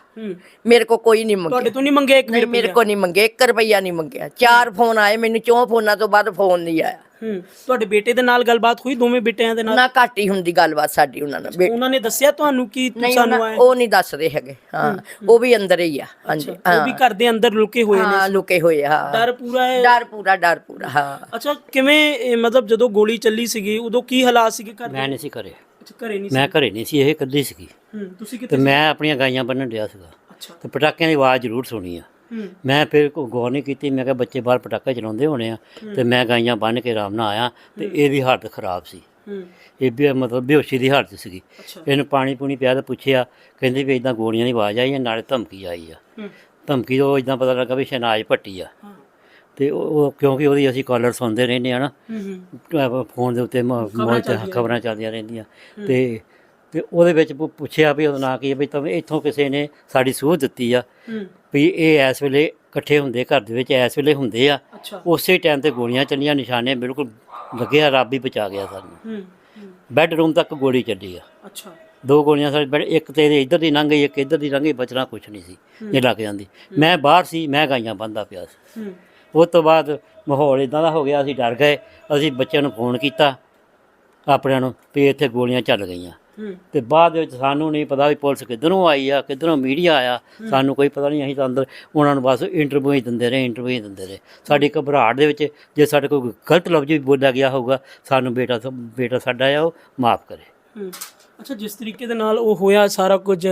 ਮੇਰੇ ਕੋਲ ਕੋਈ ਨਹੀਂ ਮੰਗਿਆ। ਤੁਹਾਡੇ ਤੋਂ ਨਹੀਂ ਮੰਗਿਆ ਇੱਕ ਵੀ ਨਹੀਂ ਮੇਰੇ ਕੋਲ ਨਹੀਂ ਮੰਗੇ 1 ਰੁਪਈਆ ਨਹੀਂ ਮੰਗਿਆ। ਚਾਰ ਫੋਨ ਆਏ ਮੈਨੂੰ ਚੌਂ ਫੋਨਾਂ ਤੋਂ ਬਾਅਦ ਫੋਨ ਨਹੀਂ ਆਇਆ। ਤੁਹਾਡੇ ਬੇਟੇ ਦੇ ਨਾਲ ਗੱਲਬਾਤ ਹੋਈ ਦੋਵੇਂ ਬੇਟਿਆਂ ਦੇ ਨਾਲ? ਨਾ ਘੱਟ ਹੀ ਹੁੰਦੀ ਗੱਲਬਾਤ ਸਾਡੀ ਉਹਨਾਂ ਨਾਲ। ਬੇ- ਉਹਨਾਂ ਨੇ ਦੱਸਿਆ ਤੁਹਾਨੂੰ ਕਿ ਤੂੰ ਨਹੀਂ ਸਾਨੂੰ ਉਹਨਾਂ- ਆਏ ਉਹ ਨਹੀਂ ਦੱਸਦੇ ਹੈਗੇ ਹਾਂ। ਉਹ ਵੀ ਅੰਦਰ ਹੀ ਆ ਹਾਂਜੀ ਉਹ ਵੀ ਘਰ ਦੇ ਅੰਦਰ ਲੁਕੇ ਹੋਏ ਨੇ ਹਾਂ ਲੁਕੇ ਹੋਏ ਆ, ਹਾਂ। ਡਰ ਪੂਰਾ ਹੈ? ਡਰ ਪੂਰਾ ਡਰ ਪੂਰਾ ਹਾਂ। ਅੱਛਾ ਕਿਵੇਂ ਇਹ ਮਤਲਬ ਜਦੋਂ ਗੋਲੀ ਚੱਲੀ ਸੀਗੀ ਉਦੋਂ ਕੀ ਹਾਲਾਤ ਸੀਗੇ ਘਰ ਦੇ? ਮੈਂ ਨਹੀਂ ਸੀ ਘਰੇ। ਅੱਛਾ, ਘਰੇ ਨਹੀਂ ਮੈਂ ਘਰੇ ਨਹੀਂ ਸੀ ਇਹ ਇਕੱਲੀ ਸੀਗੀ। ਹੂੰ ਤੁਸੀਂ ਤੇ ਕਿੱਥੇ ਮੈਂ ਆਪਣੀਆਂ ਗਾਈਆਂ ਬੰਨਣ ਡਿਆ ਸੀਗਾ। ਅੱਛਾ। ਤੇ ਪਟਾਕਿਆਂ ਦੀ ਆਵਾਜ਼ ਜ਼ਰੂਰ ਸੁਣੀ ਆ। ਹੂੰ ਮੈਂ ਫਿਰ ਕੋਈ ਗੌਰ ਨਹੀਂ ਕੀਤੀ ਮੈਂ ਕਿਹਾ ਬੱਚੇ ਬਾਹਰ ਪਟਾਕੇ ਚਲਾਉਂਦੇ ਹੋਣੇ ਆ ਤੇ ਮੈਂ ਗਾਈਆਂ ਬੰਨ ਕੇ ਆਰਾਮ ਨਾਲ ਆਇਆ ਤੇ ਇਹਦੀ ਹਾਲਤ ਖਰਾਬ ਸੀ। ਇਹ ਵੀ ਮਤਲਬ ਬੇਹੋਸ਼ੀ ਦੀ ਹਾਲਤ ਸੀਗੀ। ਇਹਨੂੰ ਪਾਣੀ ਪੂਣੀ ਪਿਆ ਤੇ ਪੁੱਛਿਆ ਕਹਿੰਦੇ ਵੀ ਇਦਾਂ ਗੋਲੀਆਂ ਦੀ ਆਵਾਜ਼ ਆਈ ਹੈ ਨਾਲੇ ਧਮਕੀ ਆਈ ਆ। ਧਮਕੀ ਤੋਂ ਇਦਾਂ ਪਤਾ ਲੱਗਾ ਵੀ ਸ਼ਨਾਜ ਭੱਟੀ ਆ। ਤੇ ਉਹ ਕਿਉਂਕਿ ਉਹਦੀ ਅਸੀਂ ਕਾਲਰ ਸੁਣਦੇ ਰਹਿੰਦੇ ਆ ਨਾ ਫੋਨ ਦੇ ਉੱਤੇ ਮ- ਮੋਬਾਈਲ ਤੇ ਖਬਰਾਂ ਚੱਲਦੀਆਂ ਰਹਿੰਦੀਆਂ। ਤੇ ਤੇ ਉਹਦੇ ਵਿੱਚ ਪੁ- ਪੁੱਛਿਆ ਵੀ ਉਹਦਾ ਨਾਂ ਕੀ ਹੈ ਵੀ ਤਾਂ ਇੱਥੋਂ ਕਿਸੇ ਨੇ ਸਾਡੀ ਸੂਹ ਦਿੱਤੀ ਆ। ਹੂੰ। ਵੀ ਇਹ ਇਸ ਵੇਲੇ ਇਕੱਠੇ ਹੁੰਦੇ ਘਰ ਦੇ ਵਿੱਚ ਇਸ ਵੇਲੇ ਹੁੰਦੇ ਆ। ਅੱਛਾ। ਉਸੇ ਟਾਈਮ ਤੇ ਗੋਲੀਆਂ ਚੱਲੀਆਂ ਨਿਸ਼ਾਨੇ ਬਿਲਕੁਲ ਲੱਗਿਆ ਰੱਬ ਹੀ ਬਚਾ ਗਿਆ ਸਾਨੂੰ। ਹੂੰ ਹੂੰ, ਬੈੱਡਰੂਮ ਤੱਕ ਗੋਲੀ ਚੱਲੀ ਆ। ਅੱਛਾ। ਦੋ ਗੋਲੀਆਂ ਸਾਡੇ ਬੈੱਡ ਇੱਕ ਤੇ ਇਹਦੇ ਇੱਧਰ ਦੀ ਲੰਘ ਗਈ ਇੱਕ ਇੱਧਰ ਦੀ ਲੰਘ ਗਈ ਬਚਣਾ ਕੁਛ ਨਹੀਂ ਸੀ। ਇਹ ਲੱਗ ਜਾਂਦੀ। ਮੈਂ ਬਾਹਰ ਸੀ ਮੈਂ ਗਾਈਆਂ ਬੰਦਾ ਪਿਆ ਸੀ। ਹੂੰ। ਉਸ ਤੋਂ ਬਾਅਦ ਮਾਹੌਲ ਇਦਾਂ ਦਾ ਹੋ ਗਿਆ ਅਸੀਂ ਡਰ ਗਏ ਅਸੀਂ ਬੱਚਿਆਂ ਨੂੰ ਫੋਨ ਕੀਤਾ ਆਪਣਿਆਂ ਨੂੰ ਵੀ ਇੱਥੇ ਗੋਲੀਆਂ ਚੱਲ ਗਈਆਂ। ਤੇ ਬਾਅਦ ਵਿੱਚ ਸਾਨੂੰ ਨਹੀਂ ਪਤਾ ਵੀ ਪੁਲਿਸ ਕਿੱਧਰੋਂ ਆਈ ਆ ਕਿੱਧਰੋਂ ਮੀਡੀਆ ਆਇਆ। ਸਾਨੂੰ ਕੋਈ ਪਤਾ ਨਹੀਂ ਅਸੀਂ ਤਾਂ ਅੰਦਰ ਉਹਨਾਂ ਨੂੰ ਬਸ ਇੰਟਰਵਿਊ ਹੀ ਦਿੰਦੇ ਰਹੇ ਇੰਟਰਵਿਊ ਹੀ ਦਿੰਦੇ ਰਹੇ। ਸਾਡੀ ਘਬਰਾਹਟ ਦੇ ਵਿੱਚ ਜੇ ਸਾਡੇ ਕੋਈ ਗਲਤ ਲਫ਼ਜ਼ ਵੀ ਬੋਲਿਆ ਗਿਆ ਹੋਊਗਾ ਸਾਨੂੰ ਬੇਟਾ ਬੇਟਾ ਸਾਡਾ ਆ ਉਹ ਮਾਫ ਕਰੇ। ਹੂੰ। ਅੱਛਾ ਜਿਸ ਤਰੀਕੇ ਦੇ ਨਾਲ ਉਹ ਹੋਇਆ ਸਾਰਾ ਕੁਝ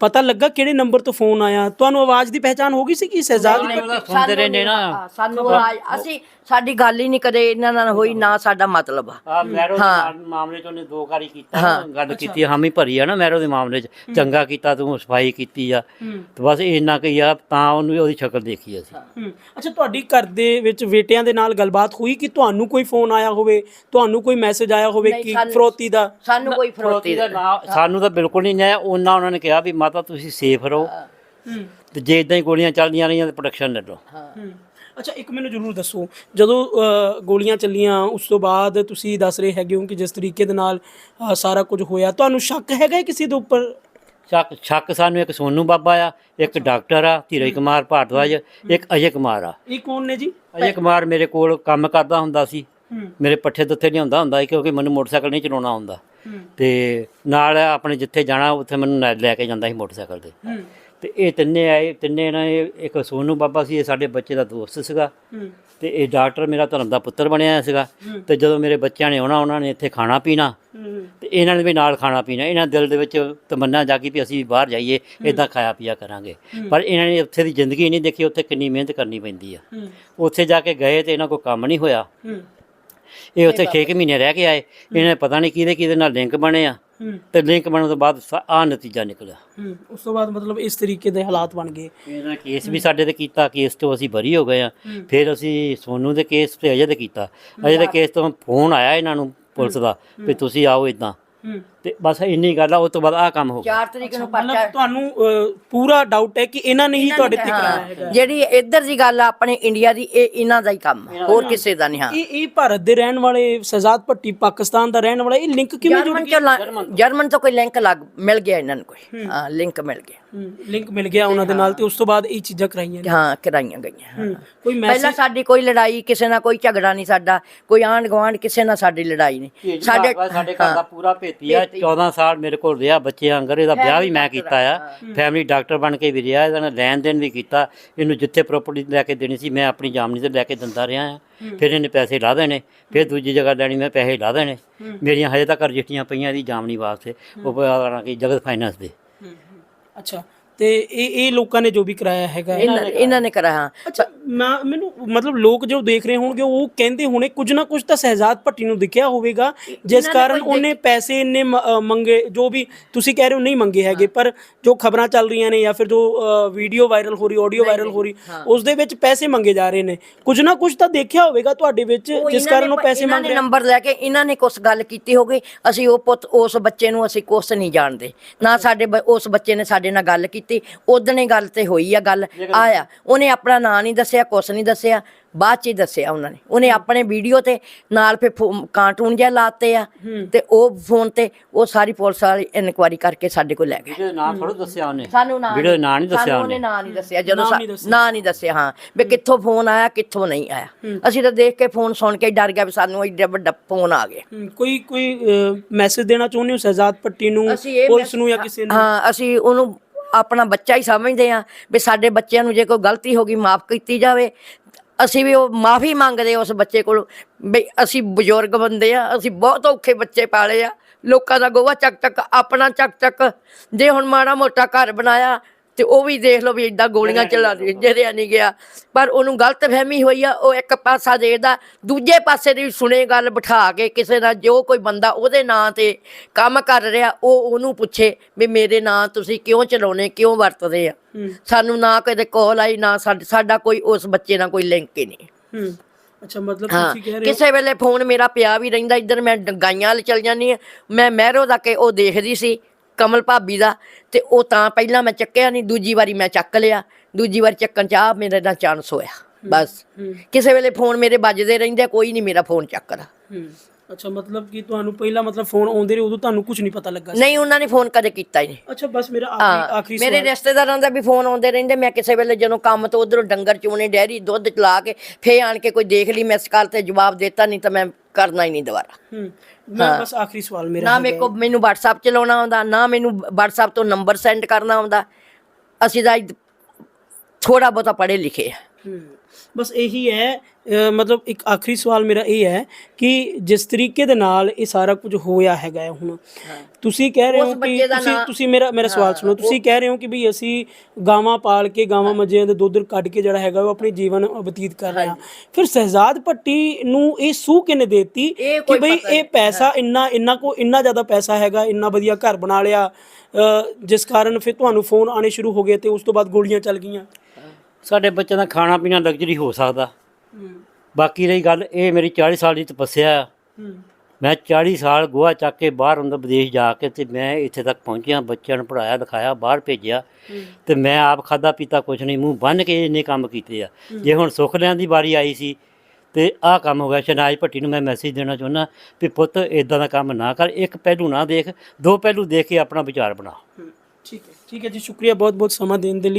ਪਤਾ ਲੱਗਾ ਕਿਹੜੇ ਨੰਬਰ ਤੋਂ ਫੋਨ ਆਇਆ? ਤੁਹਾਨੂੰ ਆਵਾਜ਼ ਦੀ ਪਹਿਚਾਣ ਹੋ ਗਈ ਸੀ ਕਿ ਸ਼ਹਿਜ਼ਾਦ? ਉਹਦਾ ਸੁਣਦੇ ਰਹਿੰਦੇ ਨਾ। ਸਾਨੂੰ ਅਸੀਂ ਸਾਡੀ ਗੱਲ ਹੀ ਨਹੀਂ ਕਦੇ ਇਹਨਾਂ ਨਾਲ ਹੋਈ ਨਾ ਸਾਡਾ ਮਤਲਬ ਆ। ਆ ਮੈਰੋ ਦੇ ਮਾਮ- ਮਾਮਲੇ ਚ ਉਹਨੇ ਦੋ ਵਾਰੀ ਕੀਤਾ ਨਾ, ਗੱਲ ਕੀਤੀ ਹਾਮੀ ਭਰੀ ਆ ਨਾ ਮੈਰੋ ਦੇ ਮਾਮਲੇ ਚ। ਚੰਗਾ ਕੀਤਾ ਤੂੰ ਸਫ਼ਾਈ ਕੀਤੀ ਆ। ਹੂੰ। ਤੇ ਬਸ ਇੰਨਾ ਕਹੀ ਆ ਤਾਂ ਉਹਨੂੰ ਵੀ ਉਹਦੀ ਸ਼ਕਲ ਦੇਖੀ ਅਸੀਂ। ਹੂੰ। ਅੱਛਾ ਤੁਹਾਡੀ ਘਰ ਦੇ ਵਿੱਚ ਬੇਟਿਆਂ ਦੇ ਨਾਲ ਗੱਲਬਾਤ ਹੋਈ ਕਿ ਤੁਹਾਨੂੰ ਕੋਈ ਫੋਨ ਆਇਆ ਹੋਵੇ? ਤੁਹਾਨੂੰ ਕੋਈ ਮੈਸੇਜ ਆਇਆ ਹੋਵੇ ਨਹੀਂ, ਕਿ ਸਾਨੂੰ- ਫਰੋਤੀ ਦਾ? ਸਾਨੂੰ ਕੋਈ ਫਰੋਤੀ ਦਾ ਨਾਂ ਸਾਨੂੰ ਤਾਂ ਬਿਲਕੁਲ ਨਹੀਂ ਆਇਆ। ਉਹਨਾਂ ਉਹਨਾਂ ਨੇ ਕਿਹਾ ਵੀ ਮਾਤਾ ਤੁਸੀਂ ਸੇਫ ਰਹੋ। ਹੂੰ। ਤੇ ਜੇ ਇਦਾਂ ਹੀ ਗੋਲੀਆਂ ਚੱਲਦੀਆਂ ਰਹੀਆਂ ਤਾਂ ਪ੍ਰੋਡਕਸ਼ਨ ਲੈ ਲਓ। ਹੂੰ। ਅੱਛਾ ਇੱਕ ਮੈਨੂੰ ਜ਼ਰੂਰ ਦੱਸੋ ਜਦੋਂ ਗੋਲੀਆਂ ਚੱਲੀਆਂ ਉਸ ਤੋਂ ਬਾਅਦ ਤੁਸੀਂ ਦੱਸ ਰਹੇ ਹੈਗੇ ਹੋ ਕਿ ਜਿਸ ਤਰੀਕੇ ਦੇ ਨਾਲ ਸਾਰਾ ਕੁਝ ਹੋਇਆ ਤੁਹਾਨੂੰ ਸ਼ੱਕ ਹੈਗਾ ਕਿਸੇ ਦੇ ਉੱਪਰ? ਸ਼ੱਕ ਸ਼ੱਕ ਸਾਨੂੰ ਇੱਕ ਸੋਨੂ ਬਾਬਾ ਆ ਇੱਕ ਡਾਕਟਰ ਆ ਧੀਰਜ ਕੁਮਾਰ ਭਾਰਦਵਾਜ ਇੱਕ ਅਜੇ ਕੁਮਾਰ ਆ। ਇਹ ਕੌਣ ਨੇ ਜੀ? ਅਜੇ ਕੁਮਾਰ ਮੇਰੇ ਕੋਲ ਕੰਮ ਕਰਦਾ ਹੁੰਦਾ ਸੀ। ਮੇਰੇ ਪੱਠੇ ਦਿੱਤੇ ਨਹੀਂ ਹੁੰਦਾ ਹੁੰਦਾ ਕਿਉਂਕਿ ਮੈਨੂੰ ਮੋਟਰਸਾਈਕਲ ਨਹੀਂ ਚਲਾਉਣਾ ਆਉਂਦਾ ਹੂੰ। ਤੇ ਨਾਲ ਆਪਣੇ ਜਿੱਥੇ ਜਾਣਾ ਉੱਥੇ ਮੈਨੂੰ ਲੈ ਕੇ ਜਾਂਦਾ ਸੀ ਮੋਟਰਸਾਈਕਲ ਤੇ। ਤੇ ਇਹ ਤਿੰਨੇ ਆਏ ਤਿੰਨੇ ਨਾ ਇਹ ਇੱਕ ਸੋਨੂ ਬਾਬਾ ਸੀ ਇਹ ਸਾਡੇ ਬੱਚੇ ਦਾ ਦੋਸਤ ਸੀਗਾ। ਤੇ ਇਹ ਡਾਕਟਰ ਮੇਰਾ ਧਰਮ ਦਾ ਪੁੱਤਰ ਬਣਿਆ ਸੀਗਾ। ਤੇ ਜਦੋਂ ਮੇਰੇ ਬੱਚਿਆਂ ਨੇ ਆਉਣਾ ਉਹਨਾਂ ਨੇ ਇੱਥੇ ਖਾਣਾ ਪੀਣਾ। ਤੇ ਇਹਨਾਂ ਨੇ ਵੀ ਨਾਲ ਖਾਣਾ ਪੀਣਾ। ਇਹਨਾਂ ਦਿਲ ਦੇ ਵਿੱਚ ਤਮੰਨਾ ਜਾਗੀ ਵੀ ਅਸੀਂ ਬਾਹਰ ਜਾਈਏ ਇਦਾਂ ਖਾਇਆ ਪੀਆ ਕਰਾਂਗੇ। ਪਰ ਇਹਨਾਂ ਨੇ ਉੱਥੇ ਦੀ ਜ਼ਿੰਦਗੀ ਨਹੀਂ ਦੇਖੀ ਉੱਥੇ ਕਿੰਨੀ ਮਿਹਨਤ ਕਰਨੀ ਪੈਂਦੀ ਆ। ਉੱਥੇ ਜਾ ਕੇ ਗਏ ਤੇ ਇਹਨਾਂ ਕੋਲ ਕੰਮ ਨਹੀਂ ਹੋਇਆ। ਇਹ ਉੱਥੇ 6 ਮਹੀਨੇ ਰਹਿ ਕੇ ਆਏ। ਇਹਨਾਂ ਨੇ ਪਤਾ ਨਹੀਂ ਕਿਹਦੇ ਕਿਹਦੇ ਨਾਲ ਲਿੰਕ ਬਣੇ ਆ। ਤੇ ਲਿੰਕ ਬਣਨ ਤੋਂ ਬਾਅਦ ਆ ਨਤੀਜਾ ਨਿਕਲਿਆ। ਉਸ ਤੋਂ ਬਾਅਦ ਮਤਲਬ ਇਸ ਤਰੀਕੇ ਦੇ ਹਾਲਾਤ ਬਣ ਗਏ। ਇਹਨਾਂ ਕੇਸ ਵੀ ਸਾਡੇ ਤੇ ਕੀਤਾ ਕੇਸ ਤੋਂ ਅਸੀਂ ਬਰੀ ਹੋ ਗਏ ਆ। ਫਿਰ ਅਸੀਂ ਸੋਨੂ ਦੇ ਕੇਸ ਤੇ ਅਜੇ ਦੇ ਕੀਤਾ। ਅਜੇ ਦੇ ਕੇਸ ਤੋਂ ਫੋਨ ਆਇਆ ਇਹਨਾਂ ਨੂੰ ਪੁਲਿਸ ਦਾ ਵੀ ਤੁਸੀਂ ਆਓ ਇਦਾਂ ਤੇ ਬਸ ਇੰਨੀ ਗੱਲ ਆ ਉਸ ਤੋਂ ਬਾਅਦ ਆਹ ਕੰਮ ਹੋ ਗਿਆ। 4 ਤਰੀਕ ਨੂੰ ਮਤਲਬ ਪਰਚਾ ਤੁਹਾਨੂੰ ਅ, ਪੂਰਾ ਡਾਊਟ ਹੈ ਕਿ ਇਹਨਾਂ ਨੇ ਹੀ ਤੁਹਾਡੇ ਤੇ ਕਰਾਇਆ ਹੈਗਾ। ਜਿਹੜੀ ਇੱਧਰ ਦੀ ਗੱਲ ਆ ਆਪਣੇ ਇੰਡੀਆ ਦੀ ਇਹ ਇਹਨਾਂ ਦਾ ਹੀ ਕੰਮ ਆ, ਹੋਰ ਕਿਸੇ ਦਾ ਨਹੀਂ ਹਾਂ। ਇਹ ਇਹ ਭਾਰਤ ਦੇ ਰਹਿਣ ਵਾਲੇ ਸ਼ਹਿਜ਼ਾਦ ਭੱਟੀ ਪਾਕਿਸਤਾਨ ਦਾ ਰਹਿਣ ਵਾਲਾ ਇਹ ਲਿੰਕ ਕਿਵੇਂ ਜੁੜ ਜਰਮਨ ਚੋਂ ਲਾ- ਜਰਮਨ ਤੋਂ। ਕੋਈ ਲਿੰਕ ਲੱਗ ਮਿਲ ਗਿਆ ਇਹਨਾਂ ਨੂੰ ਕੋਈ। ਹਾਂ। ਲਿੰਕ ਮਿਲ ਗਿਆ। ਲਿੰਕ ਮਿਲ ਗਿਆ ਉਹਨਾਂ ਦੇ ਨਾਲ ਤੇ ਉਸ ਤੋਂ ਬਾਅਦ ਇਹ ਚੀਜ਼ਾਂ ਕਰਾਈਆਂ ਨੇ ਹਾਂ ਕਰਾਈਆਂ ਗਈਆਂ ਹਾਂ। ਹੂੰ, ਕੋਈ ਪਹਿਲਾਂ ਮੈਸੇਜ ਸਾਡੀ ਕੋਈ ਲੜਾਈ ਕਿਸੇ ਨਾਲ ਕੋਈ ਝਗੜਾ ਨਹੀਂ ਸਾਡਾ ਕੋਈ ਆਂਢ ਗੁਆਂਢ ਕਿਸੇ ਨਾਲ ਸਾਡੀ ਲੜਾਈ ਨਹੀਂ। ਸਾਡੇ ਸਾਡੇ ਘਰ ਦਾ ਪੂਰਾ ਭੇਤੀ ਆ 14 ਸਾਲ ਮੇਰੇ ਕੋਲ ਰਿਹਾ ਬੱਚੇ ਅੰਗਰ ਇਹਦਾ ਵਿਆਹ ਵੀ ਮੈਂ ਕੀਤਾ ਆ। ਫੈਮਿਲੀ ਡਾਕਟਰ ਬਣ ਕੇ ਵੀ ਰਿਹਾ ਇਹਦਾ ਨਾਲ ਲੈਣ ਦੇਣ ਵੀ ਕੀਤਾ। ਇਹਨੂੰ ਜਿੱਥੇ ਪ੍ਰਾਪਰਟੀ ਲੈ ਕੇ ਦੇਣੀ ਸੀ ਮੈਂ ਆਪਣੀ ਜਾਮਨੀ ਤੇ ਲੈ ਕੇ ਦਿੰਦਾ ਰਿਹਾ ਆ। ਫਿਰ ਇਹਨੇ ਪੈਸੇ ਲਾ ਦੇਣੇ ਫਿਰ ਦੂਜੀ ਜਗ੍ਹਾ ਲੈਣੀ ਮੈਂ ਪੈਸੇ ਲਾ ਦੇਣੇ। ਮੇਰੀਆਂ ਹਜੇ ਤੱਕ ਰਜਿਸਟਰੀਆਂ ਪਈਆਂ ਇਹਦੀ ਜਾਮਨੀ ਵਾਸਤੇ ਉਹ ਕਿ ਜਗਤ ਫਾਈਨੈਂਸ ਦੇ। ਅੱਛਾ। ਤੇ ਇਹ ਇਹ ਲੋਕਾਂ ਨੇ ਜੋ ਵੀ ਕਰਾਇਆ ਹੈਗਾ ਇਹਨਾਂ ਇਹਨਾਂ ਨੇ ਕਰਾ ਹਾਂ। ਅੱਛਾ ਮੈਂ ਮੈਨੂੰ ਮਤਲਬ ਲੋਕ ਜੋ ਦੇਖ ਰਹੇ ਹੋਣਗੇ ਉਹ ਕਹਿੰਦੇ ਹੋਣੇ ਕੁਝ ਨਾ ਕੁਝ ਤਾਂ ਸਹਿਜਾਦ ਭੱਟੀ ਨੂੰ ਦਿਖਿਆ ਹੋਵੇਗਾ ਜਿਸ ਕਾਰਨ ਉਹਨੇ ਪੈਸੇ ਇੰਨੇ ਮੰਗੇ ਜੋ ਵੀ ਤੁਸੀਂ ਕਹਿ ਰਹੇ ਹੋ ਨਹੀਂ ਮੰਗੇ ਹੈਗੇ ਪਰ ਜੋ ਖਬਰਾਂ ਚੱਲ ਰਹੀਆਂ ਨੇ ਜਾਂ ਫਿਰ ਜੋ ਵੀਡੀਓ ਵਾਇਰਲ ਹੋ ਰਹੀ ਆਡੀਓ ਵਾਇਰਲ ਹੋ ਰਹੀ ਉਸ ਦੇ ਵਿੱਚ ਪੈਸੇ ਮੰਗੇ ਜਾ ਰਹੇ ਨੇ। ਕੁਝ ਨਾ ਕੁਝ ਤਾਂ ਦੇਖਿਆ ਹੋਵੇਗਾ ਤੁਹਾਡੇ ਵਿੱਚ ਜਿਸ ਕਾਰਨ ਨੇ ਉਹ ਪੈਸੇ ਮੰਗ ਨੇ ਰਹੇ। ਨੰਬਰ ਲੈ ਕੇ ਇਹਨਾਂ ਨੇ ਕੁਛ ਗੱਲ ਕੀਤੀ ਹੋਗੀ ਅਸੀਂ ਉਹ ਪੁੱਤ ਉਸ ਬੱਚੇ ਨੂੰ ਅਸੀਂ ਕੁਛ ਨਹੀਂ ਜਾਣਦੇ। ਨਾ ਸਾਡੇ ਉਸ ਬੱਚੇ ਨੇ ਸਾਡੇ ਨਾਲ ਗੱਲ ਕੀਤੀ ਉਦਣੇ ਗੱਲ ਤੇ ਹੋਈ ਆ ਗੱਲ। ਆਇਆ ਉਹਨੇ ਆਪਣਾ ਨਾਂ ਨਹੀਂ ਦੱਸਿਆ ਕੁਛ ਨਹੀਂ ਦੱਸਿਆ ਬਾਅਦ ਚ ਹੀ ਦੱਸਿਆ ਉਹਨਾਂ ਨੇ। ਉਹਨੇ ਆਪਣੇ ਵੀਡੀਓ ਤੇ ਨਾਲ ਫਿਰ ਫੋ- ਕਾਰਟੂਨ ਜਿਹਾ ਲਾਤੇ ਆ ਤੇ ਉਹ ਫੋਨ ਤੇ ਉਹ ਸਾਰੀ ਪੁਲਿਸ ਵਾਲੀ ਇਨਕੁਆਰੀ ਕਰਕੇ ਸਾਡੇ ਕੋਲ ਲੈ ਗਏ। ਵੀਡੀਓ ਦਾ ਨਾਮ ਥੋੜਾ ਦੱਸਿਆ ਉਹਨੇ? ਸਾਨੂੰ ਨਾਂ ਵੀਡੀਓ ਦਾ ਨਾਂ ਨਹੀਂ ਦੱਸਿਆ ਸਾਨੂੰ ਉਹਨੇ? ਉਹਨੇ ਨਾਂ ਨਹੀਂ ਦੱਸਿਆ। ਜਦੋਂ ਨਾਮ ਸਾ- ਨਹੀਂ ਦੱਸਿਆ। ਨਾਂ ਨਹੀਂ ਦੱਸਿਆ ਹਾਂ। ਵੀ ਕਿੱਥੋਂ ਫੋਨ ਆਇਆ ਕਿੱਥੋਂ ਨਹੀਂ ਆਇਆ। ਅਸੀਂ ਤਾਂ ਦੇਖ ਕੇ ਫੋਨ ਸੁਣ ਕੇ ਹੀ ਡਰ ਗਿਆ ਵੀ ਸਾਨੂੰ ਐਡਾ ਵੱਡਾ ਫੋਨ ਆ ਗਿਆ। ਹਮ, ਕੋਈ ਕੋਈ ਮੈਸੇਜ ਦੇਣਾ ਚਾਹੁੰਦੇ ਹੋ ਸਹਿਜਾਦ ਭੱਟੀ ਨੂੰ ਅਸੀਂ ਇਹ ਪੁਲਿਸ ਨੂੰ ਜਾਂ ਕਿਸੇ ਨੂੰ? ਹਾਂ ਅਸੀਂ ਉਹਨੂੰ ਆਪਣਾ ਬੱਚਾ ਹੀ ਸਮਝਦੇ ਆ ਵੀ ਸਾਡੇ ਬੱਚਿਆਂ ਨੂੰ ਜੇ ਕੋਈ ਗਲਤੀ ਹੋ ਗਈ, ਮਾਫ ਕੀਤੀ ਜਾਵੇ। ਅਸੀਂ ਵੀ ਉਹ ਮਾਫੀ ਮੰਗਦੇ ਉਸ ਬੱਚੇ ਕੋਲ ਵੀ ਅਸੀਂ ਬਜ਼ੁਰਗ ਬੰਦੇ ਆ ਅਸੀਂ ਬਹੁਤ ਔਖੇ ਬੱਚੇ ਪਾਲੇ ਆ। ਲੋਕਾਂ ਦਾ ਗੋਹਾ ਚੱਕ ਚੱਕ ਆਪਣਾ ਚੱਕ ਚੱਕ ਜੇ ਹੁਣ ਮਾੜਾ ਮੋਟਾ ਘਰ ਬਣਾਇਆ ਤੇ ਉਹ ਵੀ ਦੇਖ ਲਓ ਵੀ ਇਦਾਂ ਗੋਲੀਆਂ ਚਲਾ ਰਹੀ ਜਿਹੜਿਆ ਨਹੀਂ ਗਿਆ। ਪਰ ਉਹਨੂੰ ਗਲਤ ਫਹਿਮੀ ਹੋਈ ਆ ਉਹ ਇੱਕ ਪਾਸਾ ਦੇਦਾ ਦੂਜੇ ਪਾਸੇ ਦੀ ਸੁਣੇ ਗੱਲ ਬਿਠਾ ਕੇ ਕਿਸੇ ਨਾਲ ਜੋ ਕੋਈ ਬੰਦਾ ਉਹਦੇ ਨਾਂ ਤੇ ਕੰਮ ਕਰ ਰਿਹਾ ਉਹ ਉਹਨੂੰ ਪੁੱਛੇ ਵੀ ਮੇਰੇ ਨਾਂ ਤੁਸੀਂ ਕਿਉਂ ਚਲਾਉਨੇ ਕਿਉਂ ਵਰਤਦੇ ਆ? ਸਾਨੂੰ ਨਾ ਕਦੇ ਕਾਲ ਆਈ ਨਾ ਸਾਡ- ਕੋਈ ਉਸ ਬੱਚੇ ਨਾਲ ਕੋਈ ਲਿੰਕ ਹੀ ਨਹੀਂ। ਹੂੰ। ਅੱਛਾ ਮਤਲਬ ਤੁਸੀਂ ਕਹਿ ਰਹੇ ਹੋ ਕਿਸੇ ਵੇਲੇ ਫੋਨ ਮੇਰਾ ਪਿਆ ਵੀ ਰਹਿੰਦਾ ਇੱਧਰ ਮੈਂ ਗਾਈਆਂ ਵਾਲ ਚਲ ਜਾਂਦੀ ਆ ਮੈਂ ਮਹਿਰੋ ਦਾ ਕੇ ਉਹ ਦੇਖਦੀ ਸੀ ਕਮਲ ਭਾਬੀ ਦਾ ਤੇ ਉਹ ਤਾਂ ਪਹਿਲਾਂ ਮੈਂ ਚੱਕਿਆ ਨਹੀਂ ਦੂਜੀ ਵਾਰੀ ਮੈਂ ਚੱਕ ਲਿਆ। ਦੂਜੀ ਵਾਰ ਚੱਕਣ ਚ ਆ ਮੇਰੇ ਨਾਲ ਚਾਂਸ ਹੋਇਆ। ਬਸ। ਕਿਸੇ ਵੇਲੇ ਫੋਨ ਮੇਰੇ ਵੱਜਦੇ ਰਹਿੰਦੇ ਕੋਈ ਨਹੀਂ ਮੇਰਾ ਫੋਨ ਚੱਕਦਾ। ਅੱਛਾ ਮਤਲਬ ਕਿ ਤੁਹਾਨੂੰ ਪਹਿਲਾਂ ਮਤਲਬ ਫੋਨ ਆਉਂਦੇ ਰਹੇ ਉਦੋਂ ਤੁਹਾਨੂੰ ਕੁਝ ਨਹੀਂ ਪਤਾ ਲੱਗਾ ਸੀ? ਨਹੀਂ ਉਹਨਾਂ ਨੇ ਫੋਨ ਕਦੇ ਕੀਤਾ ਹੀ ਨਹੀਂ। ਅੱਛਾ ਬਸ ਮੇਰਾ ਆਖਰੀ ਆਖਰੀ ਮੇਰੇ ਰਿਸ਼ਤੇਦਾਰਾਂ ਦਾ ਵੀ ਫੋਨ ਆਉਂਦੇ ਰਹਿੰਦੇ ਮੈਂ ਕਿਸੇ ਵੇਲੇ ਜਦੋਂ ਕੰਮ ਤੋਂ ਉਧਰੋਂ ਡੰਗਰ ਚੋਣੇ ਡੈਰੀ ਦੁੱਧ ਚਲਾ ਕੇ ਫੇ ਆਣ ਕੇ ਕੋਈ ਦੇਖ ਲਈ ਮੈਂ ਕਾਲ ਤੇ ਜਵਾਬ ਦਿੱਤਾ ਨਹੀਂ ਤਾਂ ਮੈਂ ਕਰਨਾ ਹੀ ਨਹੀਂ ਦੁਬਾਰਾ। ਹੂੰ। ਮੈਂ ਬਸ ਆਖਰੀ ਸਵਾਲ ਮੇਰਾ ਨਾ ਮੇਰੇ ਕੋ ਮੈਨੂੰ WhatsApp ਚਲਾਉਣਾ ਆਉਂਦਾ ਨਾ ਮੈਨੂੰ WhatsApp ਤੋਂ ਨੰਬਰ ਸੈਂਡ ਕਰਨਾ ਆਉਂਦਾ। ਅਸੀਂ ਤਾਂ ਥੋੜਾ ਬਹੁਤਾ ਪੜ੍ਹੇ ਲਿਖੇ ਆ। ਬਸ ਇਹੀ ਹੈ ਮਤਲਬ ਇੱਕ ਆਖਰੀ ਸਵਾਲ ਮੇਰਾ ਇਹ ਹੈ ਕਿ ਜਿਸ ਤਰੀਕੇ ਦੇ ਨਾਲ ਇਹ ਸਾਰਾ ਕੁਝ ਹੋਇਆ ਹੈਗਾ ਹੈ ਹੁਣ ਤੁਸੀਂ ਕਹਿ ਰਹੇ ਹੋ ਕਿ ਤੁਸੀਂ ਤੁਸੀਂ ਮੇਰਾ ਮੇਰਾ ਸਵਾਲ ਸੁਣੋ ਤੁਸੀਂ ਕਹਿ ਰਹੇ ਹੋ ਕਿ ਵੀ ਅਸੀਂ ਗਾਵਾਂ ਪਾਲ ਕੇ ਗਾਵਾਂ ਮੱਝੀਆਂ ਦੇ ਦੁੱਧ ਕੱਢ ਕੇ ਜਿਹੜਾ ਹੈਗਾ ਉਹ ਆਪਣੀ ਜੀਵਨ ਬਤੀਤ ਕਰ ਰਹੇ ਹਾਂ। ਫਿਰ ਸਹਿਜ਼ਾਦ ਪੱਟੀ ਨੂੰ ਇਹ ਸੂਹ ਕਿਨੇ ਦੇਤੀ ਕਿ ਪਤਾ ਇਹ ਪੈਸਾ ਇੰਨਾ ਇੰਨਾ ਕੋ ਇੰਨਾ ਜ਼ਿਆਦਾ ਪੈਸਾ ਹੈਗਾ ਇੰਨਾ ਵਧੀਆ ਘਰ ਬਣਾ ਲਿਆ ਜਿਸ ਕਾਰਨ ਫਿਰ ਤੁਹਾਨੂੰ ਫੋਨ ਆਣੇ ਸ਼ੁਰੂ ਹੋ ਗਏ ਤੇ ਉਸ ਤੋਂ ਬਾਅਦ ਗੋਲੀਆਂ ਚੱਲ ਗਈਆਂ? ਸਾਡੇ ਬੱਚਿਆਂ ਦਾ ਖਾਣਾ ਪੀਣਾ ਲਗਜ਼ਰੀ ਹੋ ਸਕਦਾ। ਬਾਕੀ ਰਹੀ ਗੱਲ ਇਹ ਮੇਰੀ 40 ਸਾਲ ਦੀ ਤਪੱਸਿਆ। ਆ ਹੂੰ। ਮੈਂ 40 ਸਾਲ ਗੋਹਾ ਚੱਕ ਕੇ ਬਾਹਰ ਅੰਦਰ ਵਿਦੇਸ਼ ਜਾ ਕੇ ਤੇ ਮੈਂ ਇੱਥੇ ਤੱਕ ਪਹੁੰਚਿਆ ਬੱਚਿਆਂ ਨੂੰ ਪੜਾਇਆ ਲਿਖਾਇਆ ਬਾਹਰ ਭੇਜਿਆ। ਤੇ ਮੈਂ ਆਪ ਖਾਦਾ ਪੀਤਾ ਕੁਛ ਨਹੀਂ ਮੂੰਹ ਬੰਨ ਕੇ ਇੰਨੇ ਕੰਮ ਕੀਤੇ ਆ। ਜੇ ਹੁਣ ਸੁੱਖ ਲੈਣ ਦੀ ਵਾਰੀ ਆਈ ਸੀ ਤੇ ਆਹ ਕੰਮ ਹੋ ਗਿਆ ਸ਼ਨਾਜ ਭੱਟੀ ਨੂੰ ਮੈਂ ਮੈਸੇਜ ਦੇਣਾ ਚਾਹੁੰਦਾ ਵੀ ਪੁੱਤ ਇਦਾਂ ਦਾ ਕੰਮ ਨਾ ਕਰ ਇੱਕ ਪਹਿਲੂ ਨਾ ਦੇਖ ਦੋ ਪਹਿਲੂ ਦੇਖ ਕੇ ਆਪਣਾ ਵਿਚਾਰ ਬਣਾ। ਠੀਕ ਹੈ ਠੀਕ ਹੈ ਜੀ ਸ਼ੁਕਰੀਆ ਬਹੁਤ ਬਹੁਤ ਸਮਾਂ ਦੇਣ ਦੇ ਲਈ।